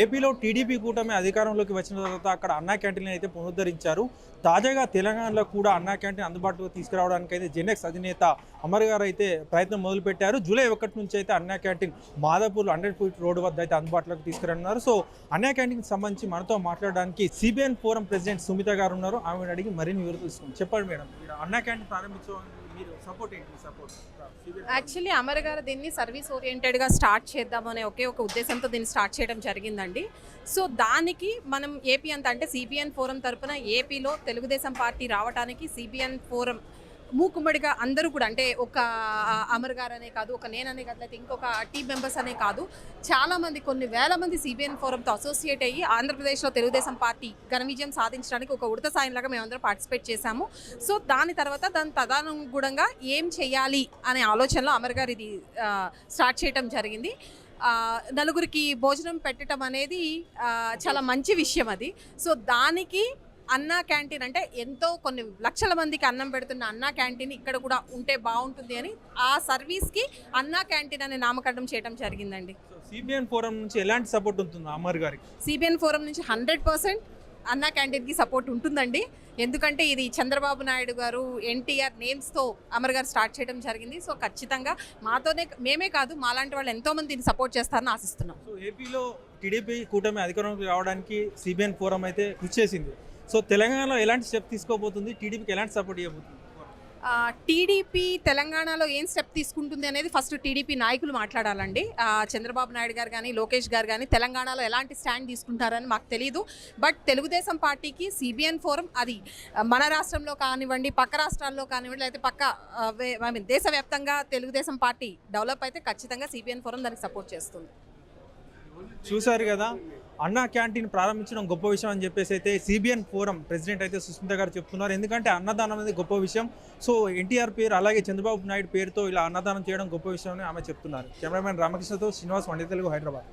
ఏపీలో టీడీపీ కూటమి అధికారంలోకి వచ్చిన తర్వాత అక్కడ అన్నా క్యాంటీన్ అయితే పునరుద్ధరించారు. తాజాగా తెలంగాణలో కూడా అన్నా క్యాంటీన్ అందుబాటులో తీసుకురావడానికి అయితే జెనెక్స్ అధినేత అమర్ గారు అయితే ప్రయత్నం మొదలుపెట్టారు. జూలై ఒకటి నుంచి అయితే Anna canteen Madhapur hundred feet road వద్ద అయితే అందుబాటులోకి తీసుకురానున్నారు. సో అన్నా క్యాంటీన్కి సంబంధించి మనతో మాట్లాడడానికి సిబిఎన్ ఫోరం ప్రెసిడెంట్ సుమిత గారు ఉన్నారు. ఆమెను అడిగి మరిన్ని వివరాలు తీసుకుంటాం చెప్పండి మేడం అన్నా క్యాంటీన్ ప్రారంభించడానికి మీరు సపోర్ట్ ఏంటి? సపోర్ట్ యాక్చువల్లీ అమర్ గారు దీన్ని సర్వీస్ ఓరియంటెడ్గా స్టార్ట్ చేద్దామనే ఒకే ఒక ఉద్దేశంతో దీన్ని స్టార్ట్ చేయడం జరిగిందండి. సో దానికి మనం ఏపీ అంత అంటే సిబిఎన్ ఫోరం తరపున ఏపీలో తెలుగుదేశం పార్టీ రావడానికి సిబిఎన్ ఫోరం మూకుమ్మడిగా అందరూ కూడా అంటే ఒక అమర్ గారు అనే కాదు ఒక నేననే కాదు లేకపోతే ఇంకొక టీ మెంబర్స్ అనే కాదు చాలామంది కొన్ని వేల మంది సిబిఎన్ ఫోరంతో అసోసియేట్ అయ్యి ఆంధ్రప్రదేశ్లో తెలుగుదేశం పార్టీ ఘన విజయం సాధించడానికి ఒక ఉడత సాయంలాగా మేమందరం పార్టిసిపేట్ చేశాము. సో దాని తర్వాత దాని తదనుగుణంగా ఏం చేయాలి అనే ఆలోచనలో అమర్ గారు ఇది స్టార్ట్ చేయడం జరిగింది. నలుగురికి భోజనం పెట్టడం అనేది చాలా మంచి విషయం అది. సో దానికి అన్నా క్యాంటీన్ అంటే ఎంతో కొన్ని లక్షల మందికి అన్నం పెడుతున్న అన్నా క్యాంటీన్ ఇక్కడ కూడా ఉంటే బాగుంటుంది అని ఆ సర్వీస్కి అన్నా క్యాంటీన్ అనే నామకరణం చేయడం జరిగిందండి. సో సిబిఎన్ ఫోరం నుంచి ఎలాంటి సపోర్ట్ ఉంటుంది అమర్ గారికి? సిబిఎన్ ఫోరం నుంచి హండ్రెడ్ పర్సెంట్ అన్నా క్యాంటీన్కి సపోర్ట్ ఉంటుందండి. ఎందుకంటే ఇది చంద్రబాబు నాయుడు గారు ఎన్టీఆర్ నేమ్స్తో అమర్ గారు స్టార్ట్ చేయడం జరిగింది. సో ఖచ్చితంగా మాతోనే మేమే కాదు మాలాంటి వాళ్ళు ఎంతోమంది దీన్ని సపోర్ట్ చేస్తారని ఆశిస్తున్నాం. సో ఏపీలో టీడీపీ కూటమి అధికారంలోకి రావడానికి సిబిఎన్ ఫోరం అయితే కృషి చేసింది. సో తెలంగాణలో ఎలాంటి స్టెప్ తీసుకోబోతుంది? టీడీపీకి ఎలాంటి సపోర్ట్ ఇవ్వబోతుంది? టీడీపీ తెలంగాణలో ఏం స్టెప్ తీసుకుంటుంది అనేది ఫస్ట్ టీడీపీ నాయకులు మాట్లాడాలండి. చంద్రబాబు నాయుడు గారు కానీ లోకేష్ గారు కానీ తెలంగాణలో ఎలాంటి స్టాండ్ తీసుకుంటారని మాకు తెలియదు బట్ తెలుగుదేశం పార్టీకి సిబిఎన్ ఫోరం అది మన రాష్ట్రంలో కానివ్వండి పక్క రాష్ట్రాల్లో కానివ్వండి లేకపోతే పక్క ఐ మీన్ దేశవ్యాప్తంగా తెలుగుదేశం పార్టీ డెవలప్ అయితే ఖచ్చితంగా సిబిఎన్ ఫోరం దానికి సపోర్ట్ చేస్తుంది. చూశారు కదా? అన్నా క్యాంటీన్ ప్రారంభించడం గొప్ప విషయం అని చెప్పేసి అయితే సిబిఎన్ ఫోరం ప్రెసిడెంట్ అయితే సుస్మిత గారు చెప్తున్నారు. ఎందుకంటే అన్నదానం అనేది గొప్ప విషయం. సో ఎన్టీఆర్ పేరు అలాగే చంద్రబాబు నాయుడు పేరుతో ఇలా అన్నదానం చేయడం గొప్ప విషయం అని ఆమె చెప్తున్నారు. కెమెరామెన్ రామకృష్ణతో శ్రీనివాస్ వండి తెలుగు హైదరాబాద్.